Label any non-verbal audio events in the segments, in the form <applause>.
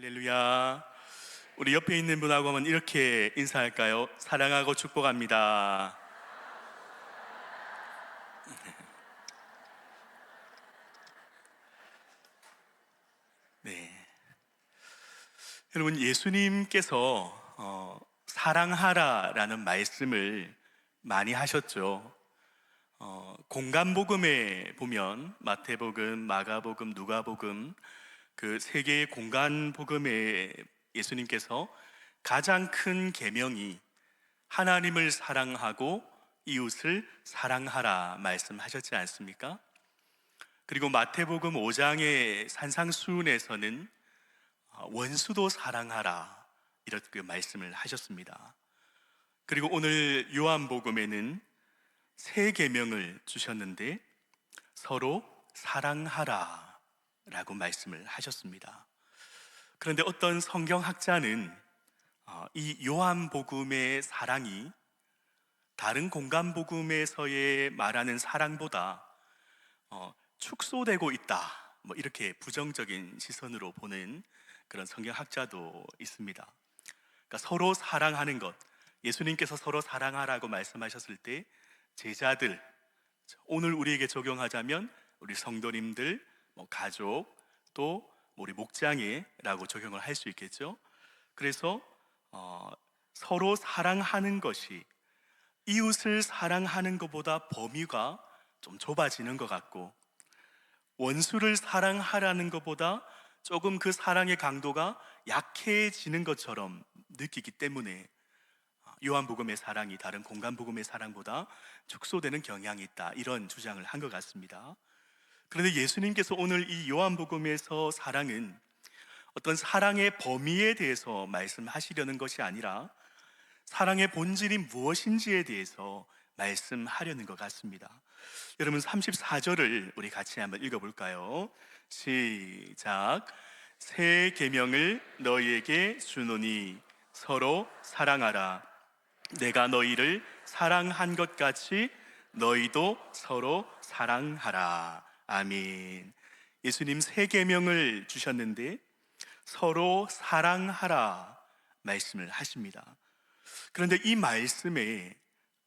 할렐루야. 우리 옆에 있는 분하고 한번 이렇게 인사할까요? 사랑하고 축복합니다. <laughs> 네. 여러분, 예수님께서 어, 사랑하라라는 말씀을 많이 하셨죠. 어, 공간복음에 보면 마태복음, 마가복음, 누가복음 그세 개의 공간 복음에 예수님께서 가장 큰 계명이 하나님을 사랑하고 이웃을 사랑하라 말씀하셨지 않습니까? 그리고 마태복음 5장의 산상수훈에서는 어, 원수도 사랑하라 이렇게 말씀을 하셨습니다. 그리고 오늘 요한복음에는 세 계명을 주셨는데 서로 사랑하라 라고 말씀을 하셨습니다. 그런데 어떤 성경학자는 어, 이 요한복음의 사랑이 다른 공간복음에서의 말하는 사랑보다 어, 축소되고 있다. 뭐 이렇게 부정적인 시선으로 보는 그런 성경학자도 있습니다. 그러니까 서로 사랑하는 것, 예수님께서 서로 사랑하라고 말씀하셨을 때 제자들, 오늘 우리에게 적용하자면 우리 성도님들, 뭐 가족, 또 우리 목장애라고 적용을 할 수 있겠죠. 그래서 어, 서로 사랑하는 것이 이웃을 사랑하는 것보다 범위가 좀 좁아지는 것 같고 원수를 사랑하라는 것보다 조금 그 사랑의 강도가 약해지는 것처럼 느끼기 때문에 요한복음의 사랑이 다른 공간복음의 사랑보다 축소되는 경향이 있다 이런 주장을 한 것 같습니다. 그런데 예수님께서 오늘 이 요한복음에서 사랑은 어떤 사랑의 범위에 대해서 말씀하시려는 것이 아니라 사랑의 본질이 무엇인지에 대해서 말씀하려는 것 같습니다. 여러분 34절을 우리 같이 한번 읽어 볼까요? 시작. 새 계명을 너희에게 주노니 서로 사랑하라. 내가 너희를 사랑한 것 같이 너희도 서로 사랑하라. 아멘. 예수님 새 계명을 주셨는데 서로 사랑하라 말씀을 하십니다. 그런데 이 말씀에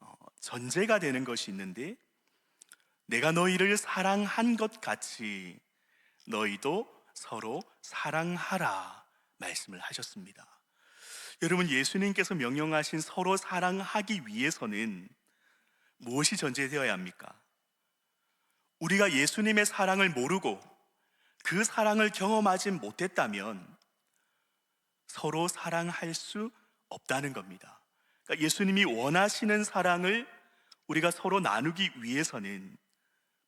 어, 전제가 되는 것이 있는데 내가 너희를 사랑한 것 같이 너희도 서로 사랑하라 말씀을 하셨습니다. 여러분 예수님께서 명령하신 서로 사랑하기 위해서는 무엇이 전제되어야 합니까? 우리가 예수님의 사랑을 모르고 그 사랑을 경험하지 못했다면 서로 사랑할 수 없다는 겁니다. 그러니까 예수님이 원하시는 사랑을 우리가 서로 나누기 위해서는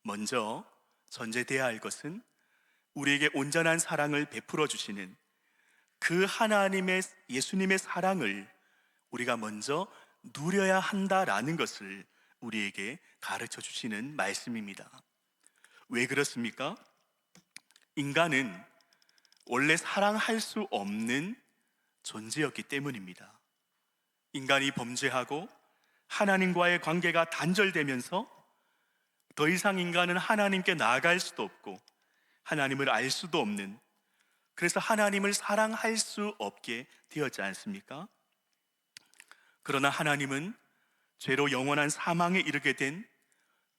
먼저 전제되어야 할 것은 우리에게 온전한 사랑을 베풀어 주시는 그 하나님의 예수님의 사랑을 우리가 먼저 누려야 한다라는 것을 우리에게 가르쳐 주시는 말씀입니다. 왜 그렇습니까? 인간은 원래 사랑할 수 없는 존재였기 때문입니다. 인간이 범죄하고 하나님과의 관계가 단절되면서 더 이상 인간은 하나님께 나아갈 수도 없고 하나님을 알 수도 없는 그래서 하나님을 사랑할 수 없게 되었지 않습니까? 그러나 하나님은 죄로 영원한 사망에 이르게 된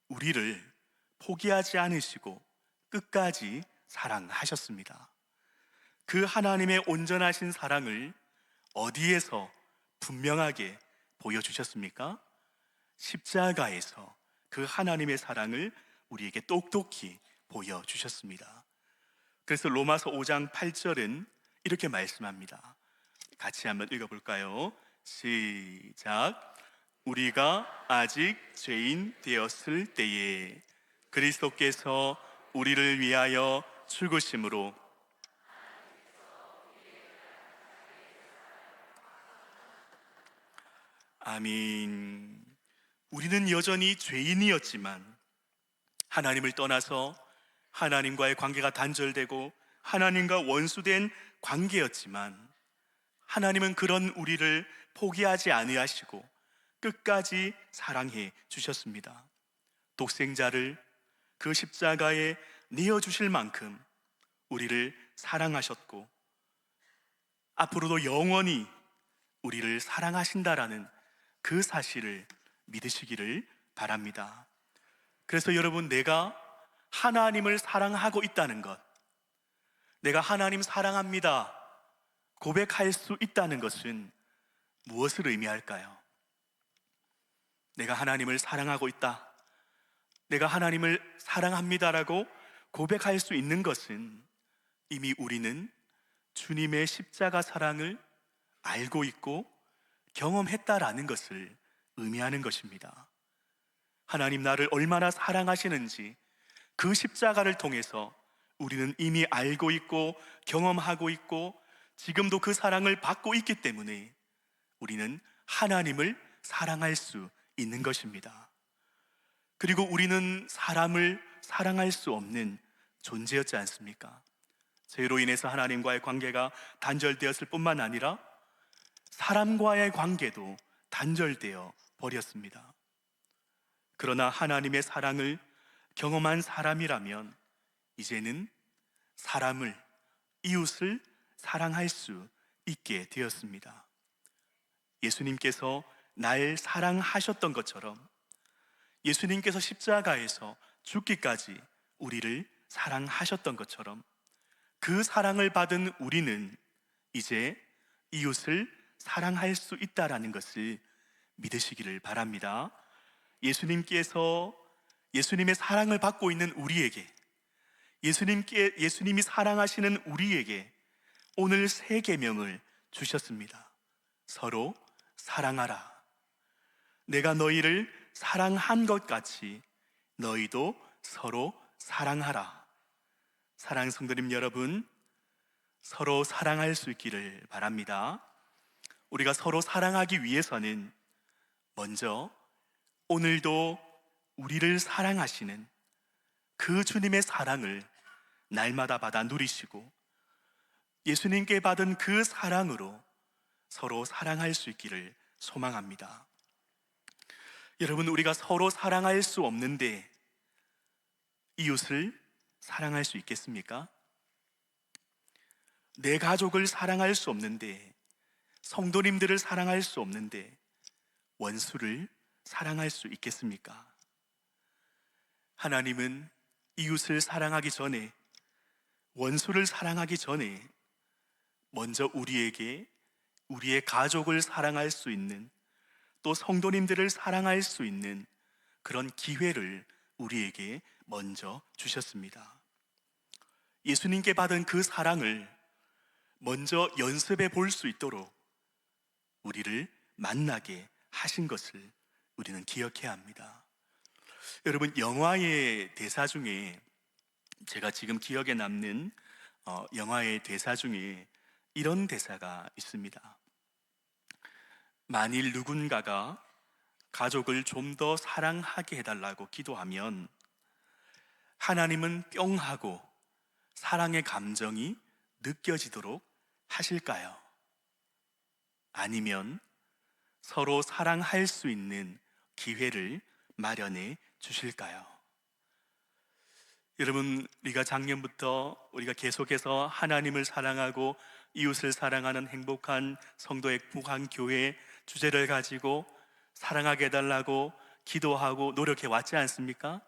우리를 포기하지 않으시고 끝까지 사랑하셨습니다. 그 하나님의 온전하신 사랑을 어디에서 분명하게 보여주셨습니까? 십자가에서 그 하나님의 사랑을 우리에게 똑똑히 보여주셨습니다. 그래서 로마서 5장 8절은 이렇게 말씀합니다. 같이 한번 읽어볼까요? 시작. 우리가 아직 죄인 되었을 때에 그리스도께서 우리를 위하여 죽으심으로 아민. 우리는 여전히 죄인이었지만 하나님을 떠나서 하나님과의 관계가 단절되고 하나님과 원수된 관계였지만 하나님은 그런 우리를 포기하지 아니하시고 끝까지 사랑해 주셨습니다. 독생자를 그 십자가에 내어 주실 만큼 우리를 사랑하셨고 앞으로도 영원히 우리를 사랑하신다라는 그 사실을 믿으시기를 바랍니다. 그래서 여러분, 내가 하나님을 사랑하고 있다는 것, 내가 하나님 사랑합니다. 고백할 수 있다는 것은 무엇을 의미할까요? 내가 하나님을 사랑하고 있다. 내가 하나님을 사랑합니다라고 고백할 수 있는 것은 이미 우리는 주님의 십자가 사랑을 알고 있고 경험했다라는 것을 의미하는 것입니다. 하나님 나를 얼마나 사랑하시는지 그 십자가를 통해서 우리는 이미 알고 있고 경험하고 있고 지금도 그 사랑을 받고 있기 때문에 우리는 하나님을 사랑할 수 있는 것입니다. 그리고 우리는 사람을 사랑할 수 없는 존재였지 않습니까? 죄로 인해서 하나님과의 관계가 단절되었을 뿐만 아니라 사람과의 관계도 단절되어 버렸습니다. 그러나 하나님의 사랑을 경험한 사람이라면 이제는 사람을, 이웃을 사랑할 수 있게 되었습니다. 예수님께서 날 사랑하셨던 것처럼 예수님께서 십자가에서 죽기까지 우리를 사랑하셨던 것처럼 그 사랑을 받은 우리는 이제 이웃을 사랑할 수 있다라는 것을 믿으시기를 바랍니다. 예수님께서 예수님의 사랑을 받고 있는 우리에게 예수님께 예수님이 사랑하시는 우리에게 오늘 세 계명을 주셨습니다. 서로 사랑하라. 내가 너희를 사랑한 것 같이 너희도 서로 사랑하라. 사랑 성도님 여러분, 서로 사랑할 수 있기를 바랍니다. 우리가 서로 사랑하기 위해서는 먼저 오늘도 우리를 사랑하시는 그 주님의 사랑을 날마다 받아 누리시고 예수님께 받은 그 사랑으로 서로 사랑할 수 있기를 소망합니다. 여러분, 우리가 서로 사랑할 수 없는데 이웃을 사랑할 수 있겠습니까? 내 가족을 사랑할 수 없는데 성도님들을 사랑할 수 없는데 원수를 사랑할 수 있겠습니까? 하나님은 이웃을 사랑하기 전에 원수를 사랑하기 전에 먼저 우리에게 우리의 가족을 사랑할 수 있는 또 성도님들을 사랑할 수 있는 그런 기회를 우리에게 먼저 주셨습니다. 예수님께 받은 그 사랑을 먼저 연습해 볼 수 있도록 우리를 만나게 하신 것을 우리는 기억해야 합니다. 여러분, 영화의 대사 중에 제가 지금 기억에 남는 어, 영화의 대사 중에 이런 대사가 있습니다. 만일 누군가가 가족을 좀 더 사랑하게 해달라고 기도하면 하나님은 뿅 하고 사랑의 감정이 느껴지도록 하실까요? 아니면 서로 사랑할 수 있는 기회를 마련해 주실까요? 여러분, 우리가 작년부터 우리가 계속해서 하나님을 사랑하고 이웃을 사랑하는 행복한 성도의 북한 교회 주제를 가지고 사랑하게 해달라고 기도하고 노력해 왔지 않습니까?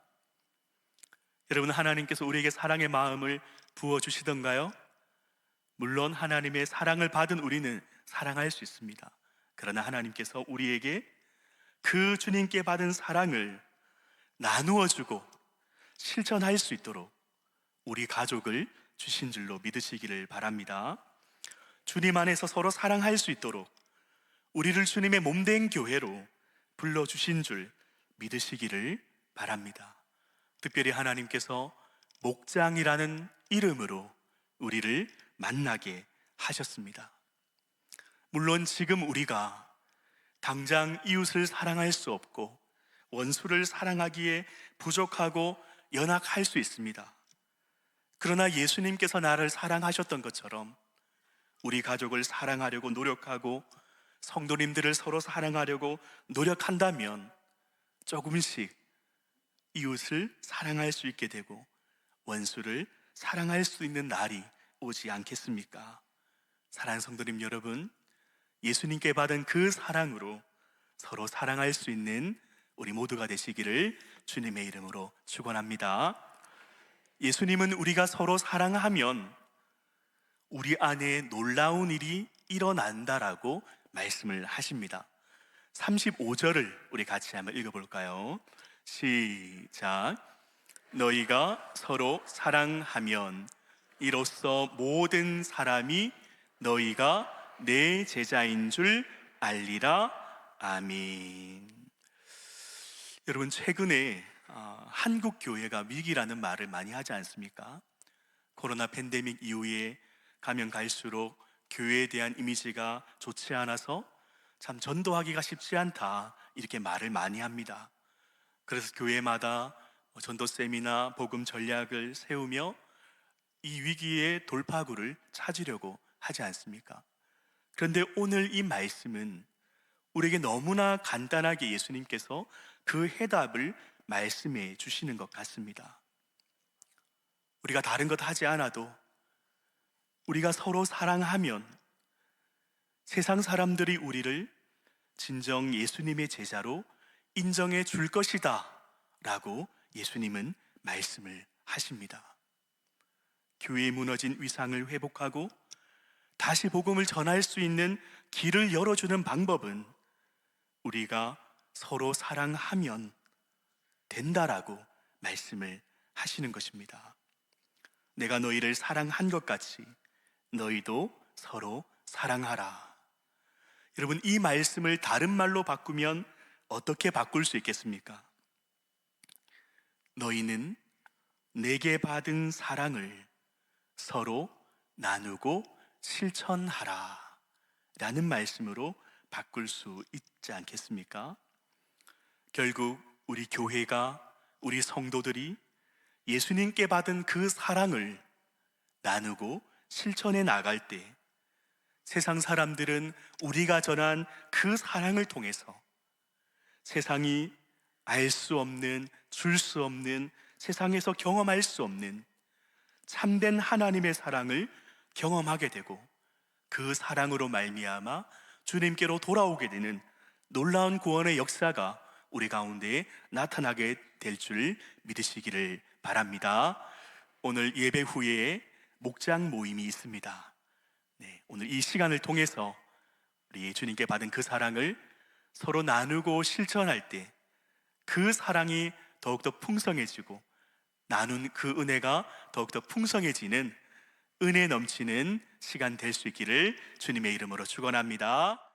여러분, 하나님께서 우리에게 사랑의 마음을 부어주시던가요? 물론 하나님의 사랑을 받은 우리는 사랑할 수 있습니다. 그러나 하나님께서 우리에게 그 주님께 받은 사랑을 나누어 주고 실천할 수 있도록 우리 가족을 주신 줄로 믿으시기를 바랍니다. 주님 안에서 서로 사랑할 수 있도록 우리를 주님의 몸된 교회로 불러 주신 줄 믿으시기를 바랍니다. 특별히 하나님께서 목장이라는 이름으로 우리를 만나게 하셨습니다. 물론 지금 우리가 당장 이웃을 사랑할 수 없고 원수를 사랑하기에 부족하고 연약할 수 있습니다. 그러나 예수님께서 나를 사랑하셨던 것처럼 우리 가족을 사랑하려고 노력하고 성도님들을 서로 사랑하려고 노력한다면 조금씩 이웃을 사랑할 수 있게 되고 원수를 사랑할 수 있는 날이 오지 않겠습니까? 사랑하는 성도님 여러분, 예수님께 받은 그 사랑으로 서로 사랑할 수 있는 우리 모두가 되시기를 주님의 이름으로 축원합니다. 예수님은 우리가 서로 사랑하면 우리 안에 놀라운 일이 일어난다라고 말씀을 하십니다. 35절을 우리 같이 한번 읽어볼까요? 시작. 너희가 서로 사랑하면 이로써 모든 사람이 너희가 내 제자인 줄 알리라. 아멘. 여러분 최근에 아, 한국 교회가 위기라는 말을 많이 하지 않습니까? 코로나 팬데믹 이후에 가면 갈수록 교회에 대한 이미지가 좋지 않아서 참 전도하기가 쉽지 않다 이렇게 말을 많이 합니다. 그래서 교회마다 뭐 전도 세미나 복음 전략을 세우며 이 위기의 돌파구를 찾으려고 하지 않습니까? 그런데 오늘 이 말씀은 우리에게 너무나 간단하게 예수님께서 그 해답을 말씀해 주시는 것 같습니다. 우리가 다른 것 하지 않아도 우리가 서로 사랑하면 세상 사람들이 우리를 진정 예수님의 제자로 인정해 줄 것이다 라고 예수님은 말씀을 하십니다. 교회에 무너진 위상을 회복하고 다시 복음을 전할 수 있는 길을 열어주는 방법은 우리가 서로 사랑하면 된다라고 말씀을 하시는 것입니다. 내가 너희를 사랑한 것 같이 너희도 서로 사랑하라. 여러분, 이 말씀을 다른 말로 바꾸면 어떻게 바꿀 수 있겠습니까? 너희는 내게 받은 사랑을 서로 나누고 실천하라. 라는 말씀으로 바꿀 수 있지 않겠습니까? 결국 우리 교회가 우리 성도들이 예수님께 받은 그 사랑을 나누고 실천해 나갈 때 세상 사람들은 우리가 전한 그 사랑을 통해서 세상이 알 수 없는, 줄 수 없는, 세상에서 경험할 수 없는 참된 하나님의 사랑을 경험하게 되고 그 사랑으로 말미암아 주님께로 돌아오게 되는 놀라운 구원의 역사가 우리 가운데 나타나게 될 줄 믿으시기를 바랍니다. 오늘 예배 후에 목장 모임이 있습니다. 네, 오늘 이 시간을 통해서 우리 주님께 받은 그 사랑을 서로 나누고 실천할 때 그 사랑이 더욱더 풍성해지고 나눈 그 은혜가 더욱더 풍성해지는 은혜 넘치는 시간 될 수 있기를 주님의 이름으로 축원합니다.